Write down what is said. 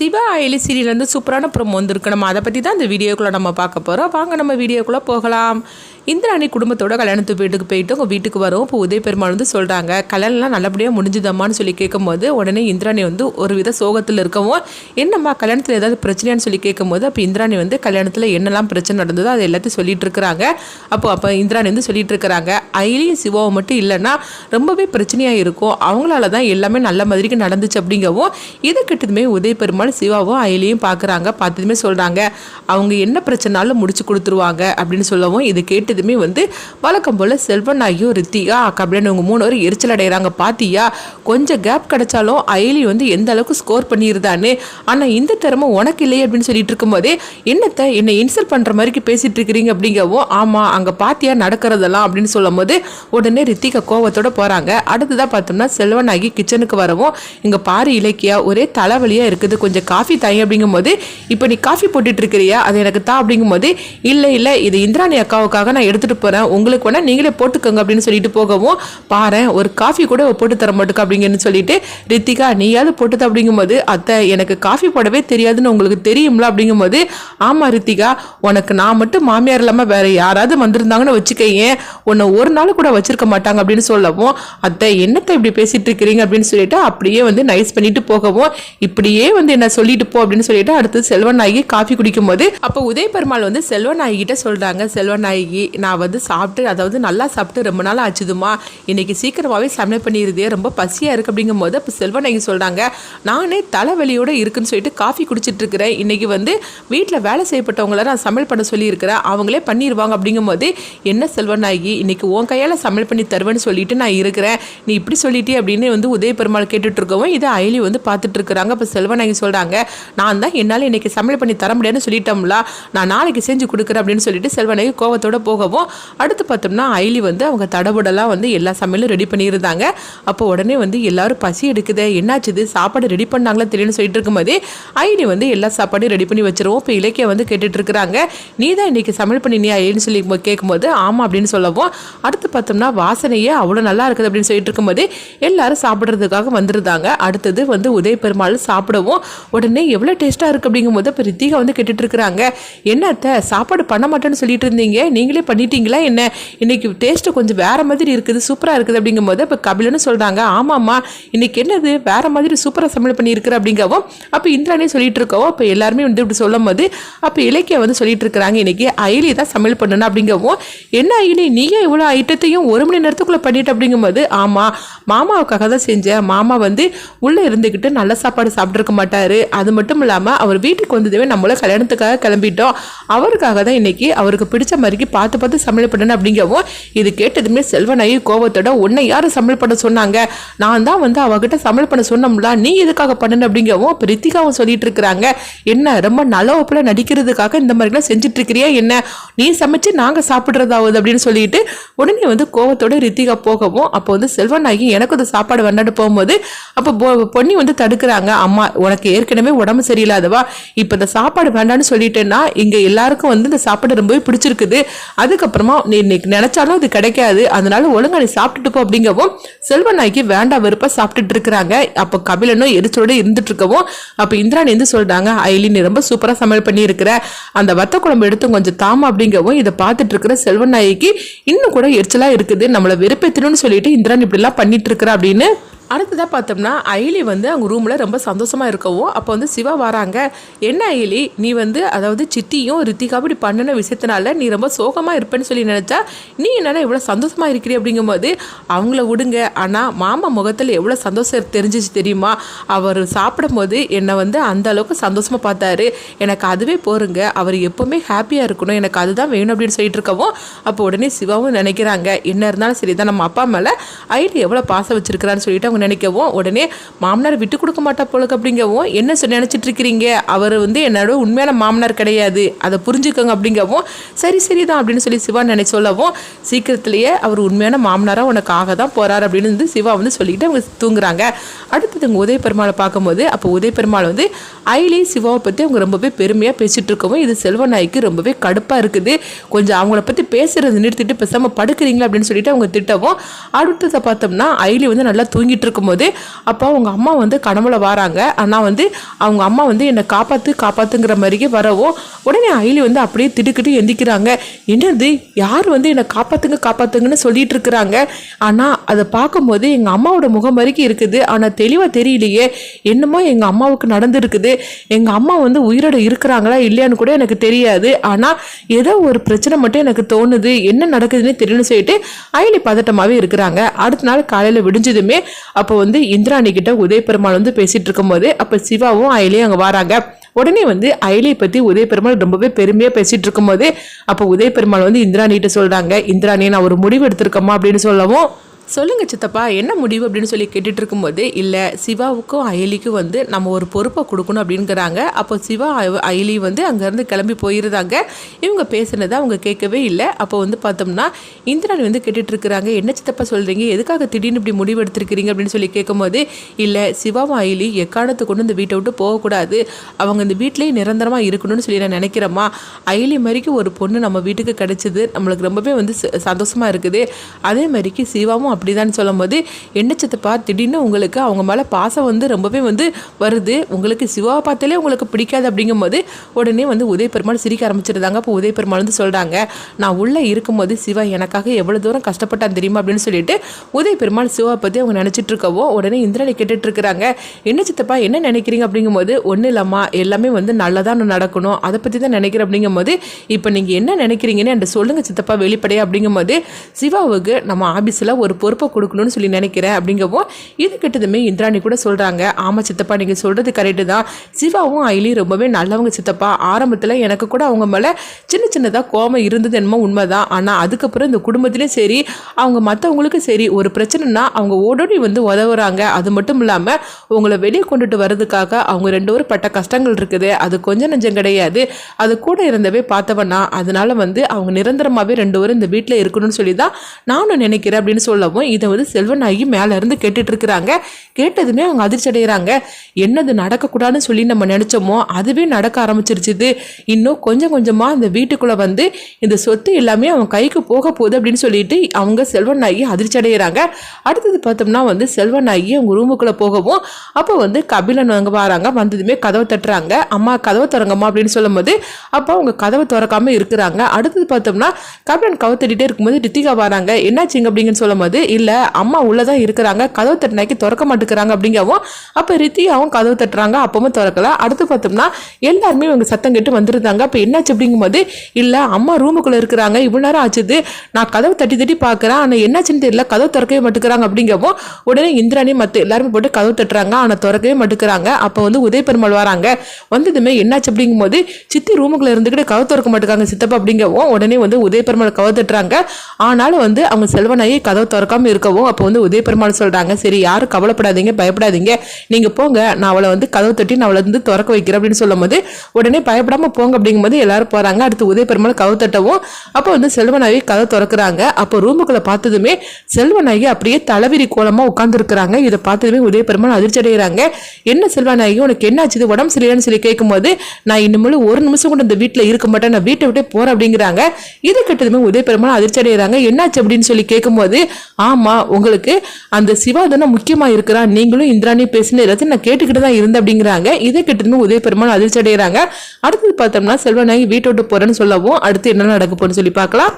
Siva Ayali serial வந்து சூப்பரான promo வந்திருக்கு. நம்ம அதை பற்றி தான் இந்த வீடியோக்குள்ளே நம்ம பார்க்க போகிறோம் வாங்க நம்ம வீடியோக்குள்ளே போகலாம். இந்திராணி குடும்பத்தோட கல்யாணத்து வீட்டுக்கு போயிட்டு உங்கள் வீட்டுக்கு வரும். இப்போ உதய பெருமாள் வந்து சொல்கிறாங்க கல்யாணம்லாம் நல்லபடியாக முடிஞ்சுதம்மான்னு சொல்லி கேட்கும்போது உடனே இந்திராணி வந்து ஒரு வித சோகத்தில் இருக்கவும் என்னம்மா கல்யாணத்தில் ஏதாவது பிரச்சனையான்னு சொல்லி கேட்கும்போது அப்போ இந்திராணி வந்து கல்யாணத்தில் என்னெல்லாம் பிரச்சனை நடந்ததோ அது எல்லாத்தையும் சொல்லிட்டு இருக்கிறாங்க. அப்போ அப்போ இந்திராணி வந்து சொல்லிட்டு இருக்கிறாங்க ஐலியும் சிவாவும் மட்டும் இல்லைன்னா ரொம்பவே பிரச்சனையாக இருக்கும். அவங்களால தான் எல்லாமே நல்ல மாதிரிக்கு நடந்துச்சு அப்படிங்கவும் இதை கிட்டதுமே உதய பெருமாள் சிவாவும் ஐலியும் பார்க்குறாங்க பார்த்ததுமே சொல்கிறாங்க அவங்க என்ன பிரச்சனாலும் முடிச்சு கொடுத்துருவாங்க அப்படின்னு சொல்லவும் இது கேட்டதுமே வந்து வழக்கம் போல் செல்வன் ஐயோ ரித்திகா அப்படின்னு மூணு பேரும் எரிச்சல் அடைகிறாங்க. பாத்தியா? கொஞ்சம் கேப் கிடைச்சாலும் அயலி வந்து எந்த அளவுக்கு ஸ்கோர் பண்ணியிருந்தான்னு. ஆனால் இந்த திறமை உனக்கு இல்லையே அப்படின்னு சொல்லிட்டு இருக்கும்போதே என்னத்தை என்னை இன்சல்ட் பண்ணுற மாதிரிக்கு பேசிட்டு இருக்கிறீங்க அப்படிங்கவும் ஆமாம் அங்கே பாத்தியா நடக்கிறதெல்லாம்? அப்படின்னு சொல்லும் போது உடனே ரித்திகா கோவத்தோட போகிறாங்க அடுத்ததாக பார்த்தோம்னா செல்வன் ஆகி கிச்சனுக்கு வரவும் இங்கே பாரு இலக்கியா ஒரே தலைவலியாக இருக்குது. கொஞ்சம் காஃபி தாய் அப்படிங்கும்போது இப்போ நீ காஃபி போட்டுட்டு இருக்கிறியா? அது எனக்கு தா அப்படிங்கும்போது இல்லை இல்லை இது இந்திராணி அக்காவுக்காக நான் நான் எடுத்துகிட்டு போகிறேன் உங்களுக்கு வேணால் நீங்களே போட்டுக்கோங்க அப்படின்னு சொல்லிட்டு போகவும் பாரு ஒரு காஃபி கூட போட்டு தர மாட்டுக்கா அப்படிங்கன்னு சொல்லிட்டு ரித்திகா நீயாவது போட்டுது அப்படிங்கும்போது அத்தை எனக்கு காஃபி போடவே தெரியாதுன்னு உங்களுக்கு தெரியும்ல அப்படிங்கும்போது ஆமாம் ரித்திகா உனக்கு நான் மட்டும் மாமியார் இல்லாமல் வேற யாராவது வந்திருந்தாங்கன்னு வச்சுக்கையே உன்னை ஒரு நாள் கூட வச்சிருக்க மாட்டாங்க அப்படின்னு சொல்லவும் அத்தை என்னத்தை இப்படி பேசிட்டு இருக்கிறீங்க அப்படின்னு சொல்லிட்டு அப்படியே வந்து நைஸ் பண்ணிட்டு போகவும் இப்படியே வந்து என்ன சொல்லிட்டு போ அப்படின்னு சொல்லிட்டு அடுத்து செல்வநாயகி காஃபி குடிக்கும் போது அப்போ உதய பெருமாள் வந்து செல்வநாயகிட்ட சொல்கிறாங்க சொல்றாங்க. செல்வநாயகி நான் வந்து சாப்பிட்டு அதாவது நல்லா சாப்பிட்டு ரொம்ப நாள் ஆச்சுதுமா இன்றைக்கி சீக்கிரமாகவே சமையல் பண்ணிடுதே ரொம்ப பசியாக இருக்குது அப்படிங்கும் போது அப்போ செல்வநாயகி சொல்கிறாங்க நானே தலைவலியோடு இருக்குன்னு சொல்லிட்டு காஃபி குடிச்சிட்டு இருக்கிறேன் வந்து வீட்டில் வேலை செய்யப்பட்டவங்கள நான் சமையல் பண்ண சொல்லியிருக்கிறேன். அவங்களே பண்ணிடுவாங்க அப்படிங்கும்போது என்ன செல்வநாயகி இன்றைக்கி உன் கையால் சமையல் பண்ணி தருவேன்னு சொல்லிட்டு நான் இருக்கிறேன். நீ இப்படி சொல்லிட்டே அப்படின்னு வந்து உதய பெருமாள் கேட்டுட்ருக்கவும் இதை அயலி வந்து பார்த்துட்ருக்குறாங்க அப்போ செல்வநாயகி சொல்கிறாங்க நான் தான் என்னால் இன்றைக்கி சமையல் பண்ணி தர முடியாதுன்னு சொல்லிட்டோம்ல. நான் நாளைக்கு செஞ்சு கொடுக்குறேன் அப்படின்னு சொல்லிட்டு செல்வநாயகி கோவத்தோட போகவும் அடுத்து பார்த்தோம்னா அயலி வந்து அவங்க தடபுடலாம் வந்து எல்லா சமையலும் ரெடி பண்ணியிருந்தாங்க. அப்போ உடனே வந்து எல்லாரும் பசி எடுக்குதே என்னாச்சுது சாப்பாடு ரெடி பண்ணாங்களா தெரியும்னு சொல்லிட்டு இருக்கும்போதே அயலி வந்து எல்லா சாப்பாடையும் ரெடி பண்ணி வச்சிருவோம். இப்போ இலக்கிய வந்து கேட்டுட்டு இருக்கிறாங்க. நீ தான் இன்றைக்கி சமையல் பண்ணினியா? ஐலின்னு சொல்லி கேட்கும்போது ஆமாம் அப்படின்னு சொல்லவும் அடுத்து பார்த்தோம்னா வாசனையே அவ்வளோ நல்லா இருக்குது அப்படின்னு சொல்லிட்டு இருக்கும்போது எல்லாரும் சாப்பிட்றதுக்காக வந்துருந்தாங்க. அடுத்தது வந்து உதய பெருமாள் சாப்பிடவும் உடனே எவ்வளோ டேஸ்ட்டாக இருக்குது அப்படிங்கும்போது இப்போ ரித்திகா வந்து கேட்டுட்டு இருக்கிறாங்க. என்னத்த சாப்பாடு பண்ண மாட்டேன்னு சொல்லிட்டு இருந்தீங்க. நீங்களே பண்ணிட்டீங்களா என்ன? இன்னைக்கு டேஸ்ட்டு கொஞ்சம் வேற மாதிரி இருக்குது சூப்பராக இருக்குது அப்படிங்கும்போது இப்போ கபிலன்னு சொல்கிறாங்க ஆமாம்மா இன்னைக்கு என்னது? வேற மாதிரி சூப்பராக சமையல் பண்ணியிருக்கிற அப்படிங்கவும் அப்போ இந்திரானே சொல்லிட்டு இருக்கவோ அப்போ எல்லாருமே வந்து இப்படி சொல்லும் போது அப்போ இலக்கிய வந்து சொல்லிட்டு இருக்கிறாங்க இன்னைக்கு அயலி தான் சமையல் பண்ணணும் அப்படிங்கவும் என்ன அயலி? நீயே இவ்வளோ ஐட்டத்தையும் ஒரு மணி நேரத்துக்குள்ளே பண்ணிட்டு அப்படிங்கும்போது ஆமாம் மாமாவுக்காக தான் செஞ்சேன். மாமா வந்து உள்ளே இருந்துக்கிட்டு நல்ல சாப்பாடு சாப்பிட்ருக்க மாட்டார். அது மட்டும் இல்லாமல் அவர் வீட்டுக்கு வந்ததுமே நம்மள கல்யாணத்துக்காக கிளம்பிட்டோம். அவருக்காக தான் இன்னைக்கு அவருக்கு பிடிச்ச மாதிரிக்கு பார்த்து பார்த்து சமையல் பண்ணணும் அப்படிங்கவும் இது கேட்டதுமே செல்வனாயி கோவத்தோட உன்னை யார் சமையல் பண்ண சொன்னாங்க? நான் தான் வந்து அவகிட்ட சமையல் பண்ண சொன்னோம்ல நீ எதுக்காக பண்ணணும் அப்படிங்கவும் இப்போ ரித்திகாவும் சொல்லிட்டு இருக்கிறாங்க. என்ன ரொம்ப நல்லவப்பில் நடிக்கிறதுக்காக இந்த மாதிரிலாம் செஞ்சுட்டு இருக்கிறியா என்ன? நீ சமைச்சு நாங்கள் சாப்பிட்றதாவது? அப்படின்னு சொல்லிட்டு உடனே வந்து கோவத்தோட ரித்திகா போகவும் அப்போ வந்து செல்வநாயகி எனக்கு இந்த சாப்பாடு வேண்டான்னு போகும்போது அப்போ பொன்னி வந்து தடுக்கிறாங்க. அம்மா உனக்கு ஏற்கனவே உடம்பு சரியில்லாதவா? இப்போ இந்த சாப்பாடு வேண்டான்னு சொல்லிட்டேன்னா இங்கே எல்லாருக்கும் வந்து இந்த சாப்பாடு ரொம்பவே பிடிச்சிருக்குது. அதுக்கப்புறமா நீ இன்னைக்கு நினைச்சாலும் இது கிடைக்காது. அதனால ஒழுங்கா நீ சாப்பிட்டுட்டு போ அப்படிங்கவும் செல்வநாய்க்கு வேண்டாம் வெறுப்பா சாப்பிட்டுட்டு இருக்கிறாங்க. அப்போ கபிலனும் எரிச்சலோட இருந்துட்டு இருக்கவும் அப்போ இந்திராணி வந்து சொல்றாங்க? ஐலி நீ ரொம்ப சூப்பரா சமையல் பண்ணி இருக்கிற அந்த வத்த குழம்பு எடுத்து கொஞ்சம் தாமா அப்படிங்கவும் இதை பார்த்துட்டு இருக்கிற செல்வநாய்க்கு இன்னும் கூட எரிச்சலா இருக்குது. நம்மளை வெறுப்பேத்தணும்னு சொல்லிட்டு இந்திராணி இப்படிலாம் பண்ணிட்டு இருக்கிற அப்படின்னு அடுத்ததாக பார்த்தோம்னா ஐலி வந்து அவங்க ரூமில் ரொம்ப சந்தோஷமாக இருக்கவும் அப்போ வந்து சிவா வராங்க. என்ன ஐலி நீ வந்து அதாவது சித்தியும் ரித்திகா இப்படி பண்ணின விஷயத்தினால நீ ரொம்ப சோகமாக இருப்பேன்னு சொல்லி நினச்சா நீ என்னடா இவ்வளோ சந்தோஷமாக இருக்கிறீ அப்படிங்கும்போது அவங்கள விடுங்க. ஆனால் மாமா முகத்தில் எவ்வளோ சந்தோஷம் தெரிஞ்சிச்சு தெரியுமா? அவர் சாப்பிடும்போது என்னை வந்து அந்த அளவுக்கு சந்தோஷமாக பார்த்தாரு. எனக்கு அதுவே போருங்க. அவர் எப்போவுமே ஹாப்பியாக இருக்கணும். எனக்கு அதுதான் வேணும் அப்படின்னு சொல்லிட்டு இருக்கவும் அப்போ உடனே சிவாவும் நினைக்கிறாங்க. என்ன இருந்தாலும் சரி தான் நம்ம அப்பா மேலே ஐலி எவ்வளோ பாசம் வச்சுருக்கிறான்னு சொல்லிட்டு அவங்க நினைக்கவும் உடனே மாமனார் விட்டு கொடுக்க மாட்டா போலுக்கு அப்படிங்கவும் என்ன நினச்சிட்டு இருக்கிறீங்க அவர் வந்து என்னோட உண்மையான மாமனார் கிடையாது. அதை புரிஞ்சுக்கோங்க அப்படிங்கவும் சரி சரிதான் அப்படின்னு சொல்லி சிவா நினைச்சு சொல்லவும் சீக்கிரத்திலேயே அவர் உண்மையான மாமனாராக உனக்காக தான் போகிறார் அப்படின்னு வந்து சிவா வந்து சொல்லிட்டு அவங்க தூங்குறாங்க. அடுத்தது உதய பெருமாளை பார்க்கும்போது அப்போ உதய பெருமாள் வந்து ஐலி சிவாவை பற்றி அவங்க ரொம்பவே பெருமையாக பேசிகிட்டு இருக்கவும் இது செல்வநாய்க்கு ரொம்பவே கடுப்பாக இருக்குது. கொஞ்சம் அவங்கள பற்றி பேசுகிறத நிறுத்திட்டு பேசாமல் படுக்கிறீங்களா அப்படின்னு சொல்லிட்டு அவங்க திட்டவும் அடுத்ததை பார்த்தோம்னா ஐலி வந்து நல்லா தூங்கிட்டு இருக்கும்போது அப்போ அவங்க அம்மா வந்து கனவுல வராங்க. ஆனால் வந்து அவங்க அம்மா வந்து என்னை காப்பாற்று காப்பாற்றுங்கிற மாதிரியே வரவும் உடனே ஐலி வந்து அப்படியே திடுக்கிட்டு எந்திக்கிறாங்க. என்னது? யார் வந்து என்னை காப்பாற்றுங்க காப்பாற்றுங்கன்னு சொல்லிட்டு இருக்கிறாங்க ஆனால் அதை பார்க்கும்போது எங்கள் அம்மாவோட முகம் வரைக்கும் இருக்குது. ஆனால் தெளிவாக தெரியலையே. என்னமோ எங்கள் அம்மாவுக்கு நடந்திருக்குது. எங்கள் அம்மா வந்து உயிரோட இருக்கிறாங்களா இல்லையான்னு கூட எனக்கு தெரியாது. ஆனால் ஏதோ ஒரு பிரச்சனை மட்டும் எனக்கு தோணுது. என்ன நடக்குதுன்னு தெரியணும்னு சொல்லிட்டு அயலி பதட்டமாகவே இருக்கிறாங்க. அடுத்த நாள் காலையில் விடிஞ்சதுமே அப்போ வந்து இந்திராணி கிட்ட உதய பெருமாள் வந்து பேசிட்டு இருக்கும்போது அப்போ சிவாவும் அயலியும் அங்கே வராங்க. உடனே வந்து அயலியை பற்றி உதய பெருமாள் ரொம்பவே பெருமையாக பேசிட்டு இருக்கும்போது அப்போ உதய பெருமாள் வந்து இந்திராணிகிட்ட சொல்கிறாங்க இந்திராணி நான் ஒரு முடிவு எடுத்திருக்கோமா அப்படின்னு சொல்லவும் சொல்லுங்கள் சித்தப்பா என்ன முடிவு அப்படின்னு சொல்லி கேட்டுட்டு இருக்கும்போது இல்லை சிவாவுக்கும் அயலிக்கும் வந்து நம்ம ஒரு பொறுப்பை கொடுக்கணும் அப்படிங்கிறாங்க. அப்போ சிவா அயலி வந்து அங்கேருந்து கிளம்பி போயிருந்தாங்க. இவங்க பேசுனதை அவங்க கேட்கவே இல்லை. அப்போ வந்து பார்த்தோம்னா இந்திராணி வந்து கேட்டுட்டு இருக்கிறாங்க என்ன சித்தப்பா சொல்கிறீங்க எதுக்காக திடீர்னு இப்படி முடிவு எடுத்திருக்கிறீங்க? அப்படின்னு சொல்லி கேட்கும்போது இல்லை சிவாவும் அயலி எக்காரணத்தை கொண்டு இந்த வீட்டை விட்டு போகக்கூடாது. அவங்க இந்த வீட்டிலேயே நிரந்தரமாக இருக்கணும்னு சொல்லி நான் நினைக்கிறேம்மா. அயலி மாதிரிக்கு ஒரு பொண்ணு நம்ம வீட்டுக்கு கிடச்சிது. நம்மளுக்கு ரொம்பவே வந்து ச- இருக்குது. அதே மாதிரிக்கு சிவாவும் அப்படிதான் சொல்லும்போது என்ன சித்தப்பா திடீர்னு உங்களுக்கு அவங்க மேலே பாசம் வந்து ரொம்பவே வந்து வருது. உங்களுக்கு சிவாவை பார்த்தாலே உங்களுக்கு பிடிக்காது. அப்படிங்கும்போது உடனே வந்து உதய பெருமாள் சிரிக்க ஆரம்பிச்சிருந்தாங்க அப்போ உதய பெருமாள் வந்து சொல்கிறாங்க நான் உள்ளே இருக்கும்போது சிவா எனக்காக எவ்வளோ தூரம் கஷ்டப்பட்டான் தெரியுமா? அப்படின்னு சொல்லிட்டு உதய பெருமாள் சிவாவை பற்றி அவங்க நினச்சிட்டு இருக்கவோ உடனே இந்திரனை கேட்டுட்டு இருக்கிறாங்க. என்ன சித்தப்பா என்ன நினைக்கிறீங்க? அப்படிங்கும்போது ஒன்றும் இல்லைம்மா எல்லாமே வந்து நல்லதாக நடக்கணும். அதை பற்றி தான் நினைக்கிறேன். அப்படிங்கும்போது இப்போ நீங்கள் என்ன நினைக்கிறீங்கன்னு என்கிட்ட சொல்லுங்கள் சித்தப்பா வெளிப்படையா. அப்படிங்கும்போது சிவாவுக்கு நம்ம ஆபீஸில் ஒரு பொ கொடுக்கணும்னு சொல்லி நினைக்கிறேன் அப்படிங்கவும் இது கிட்டதுமே இந்திராணி கூட சொல்கிறாங்க ஆமாம் சித்தப்பா நீங்கள் சொல்கிறது கரெக்டு தான். சிவாவும் ஐலி ரொம்பவே நல்லவங்க சித்தப்பா. ஆரம்பத்தில் எனக்கு கூட அவங்க மேலே சின்ன சின்னதாக கோபம் இருந்தது என்னமோ உண்மைதான். ஆனால் அதுக்கப்புறம் இந்த குடும்பத்திலையும் சரி அவங்க மற்றவங்களுக்கும் சரி ஒரு பிரச்சனைனா அவங்க ஓடோடி வந்து உதவுறாங்க. அது மட்டும் இல்லாமல் உங்களை வெளியே கொண்டுட்டு வர்றதுக்காக அவங்க ரெண்டு பேரும் பட்ட கஷ்டங்கள் இருக்குது. அது கொஞ்சம் நஞ்சம் கிடையாது. அது கூட இருந்தவே பார்த்தவனா அதனால வந்து அவங்க நிரந்தரமாகவே ரெண்டு பேரும் இந்த வீட்டில் இருக்கணும்னு சொல்லி தான் நானும் நினைக்கிறேன் அப்படின்னு சொல்லவும் இதை வந்து செல்வநாயகி மேலே இருந்து கேட்டுட்டு இருக்கிறாங்க கேட்டதுமே அவங்க அதிர்ச்சி அடைகிறாங்க என்னது நடக்கக்கூடாதுன்னு சொல்லி நம்ம நினச்சோமோ அதுவே நடக்க ஆரம்பிச்சிருச்சுது. இன்னும் கொஞ்சம் கொஞ்சமாக இந்த வீட்டுக்குள்ளே வந்து இந்த சொத்து எல்லாமே அவங்க கைக்கு போக போகுது அப்படின்னு சொல்லிட்டு அவங்க செல்வநாயகி அதிர்ச்சி அடைகிறாங்க அடுத்தது பார்த்தோம்னா வந்து செல்வநாயகி அவங்க ரூமுக்குள்ளே போகவும் அப்போ வந்து கபிலன் அங்கே வராங்க. வந்ததுமே கதவை தட்டுறாங்க. அம்மா கதவை திறங்கம்மா அப்படின்னு சொல்லும்போது அப்போ அவங்க கதவை திறக்காமல் இருக்கிறாங்க. அடுத்தது பார்த்தோம்னா கபிலன் கதவை தட்டிட்டே இருக்கும்போது ரித்திகா வராங்க. என்னாச்சுங்க அப்படிங்கன்னு சொல்லும்போது இல்லை அம்மா உள்ளே தான் இருக்கிறாங்க. கதவு தட்டினாக்கி திறக்க மாட்டேங்கிறாங்க அப்படிங்கவும் அப்போ ரித்தியாவும் கதவு தட்டுறாங்க. அப்பவும் திறக்கல. அடுத்து பார்த்தோம்னா எல்லாருமே இவங்க சத்தம் கேட்டு வந்திருந்தாங்க. அப்போ என்னாச்சு அப்படிங்கும்போது இல்லை அம்மா ரூமுக்குள்ளே இருக்கிறாங்க. இவ்வளோ நேரம் ஆச்சுது. நான் கதவு தட்டி தட்டி பார்க்குறேன். ஆனால் என்னாச்சுன்னு தெரியல. கதவு திறக்கவே மாட்டேங்கிறாங்க அப்படிங்கவும் உடனே இந்திராணி மற்ற எல்லாருமே போட்டு கதவு தட்டுறாங்க. ஆனால் திறக்கவே மாட்டேங்கிறாங்க. அப்போ வந்து உதய பெருமாள் வராங்க. வந்ததுமே என்னாச்சு அப்படிங்கும்போது சித்தி ரூமுக்குள்ளே இருந்துக்கிட்டு கதவு திறக்க மாட்டேங்கிறாங்க சித்தப்பா அப்படிங்கவும் உடனே வந்து உதய பெருமாள் கதவு தட்டுறாங்க. ஆனாலும் வந்து அவங்க செல்வனாயி கதவு திறக்க திறக்காம இருக்கவும் அப்போ வந்து உதய பெருமாள் சொல்றாங்க சரி யாரும் கவலைப்படாதீங்க பயப்படாதீங்க. நீங்க போங்க. நான் அவளை வந்து கதவு தட்டி நான் அவளை வந்து திறக்க வைக்கிறேன் அப்படின்னு சொல்லும்போது உடனே பயப்படாம போங்க அப்படிங்கும்போது எல்லாரும் போறாங்க. அடுத்து உதய பெருமாள் கதவு தட்டவும் அப்போ வந்து செல்வநாயகி கதவு திறக்கிறாங்க. அப்போ ரூமுக்குள்ள பார்த்ததுமே செல்வநாயகி அப்படியே தலைவிரி கோலமா உட்காந்துருக்குறாங்க இதை பார்த்ததுமே உதய பெருமாள் அதிர்ச்சி அடைகிறாங்க என்ன செல்வநாயகி உனக்கு என்ன ஆச்சுது உடம்பு சரியில்லைன்னு சொல்லி கேட்கும்போது நான் இன்னும் ஒரு நிமிஷம் கூட இந்த வீட்டில் இருக்க மாட்டேன். நான் வீட்டை விட்டே போறேன் அப்படிங்கிறாங்க. இது கிட்டதுமே உதய பெருமாள் அதிர்ச்சி அடைகிறாங்க என்னாச்சு? அப்படின்னு சொல்லி கேட்கும்போது ஆமா உங்களுக்கு அந்த சிவா தானே முக்கியமா இருக்கிறான் நீங்களும் இந்திராணி பேசின எல்லாத்தையும் நான் கேட்டுக்கிட்டு தான் இருந்தேன் அப்படிங்கிறாங்க. இதை கிட்டதுமே உதய பெருமாள் அதிர்ச்சி அடைகிறாங்க அடுத்தது பார்த்தோம்னா செல்வநாயகி வீட்டை விட்டு போறேன்னு சொல்லவும் அடுத்து என்ன நடக்க போறேன்னு சொல்லி பார்க்கலாம்.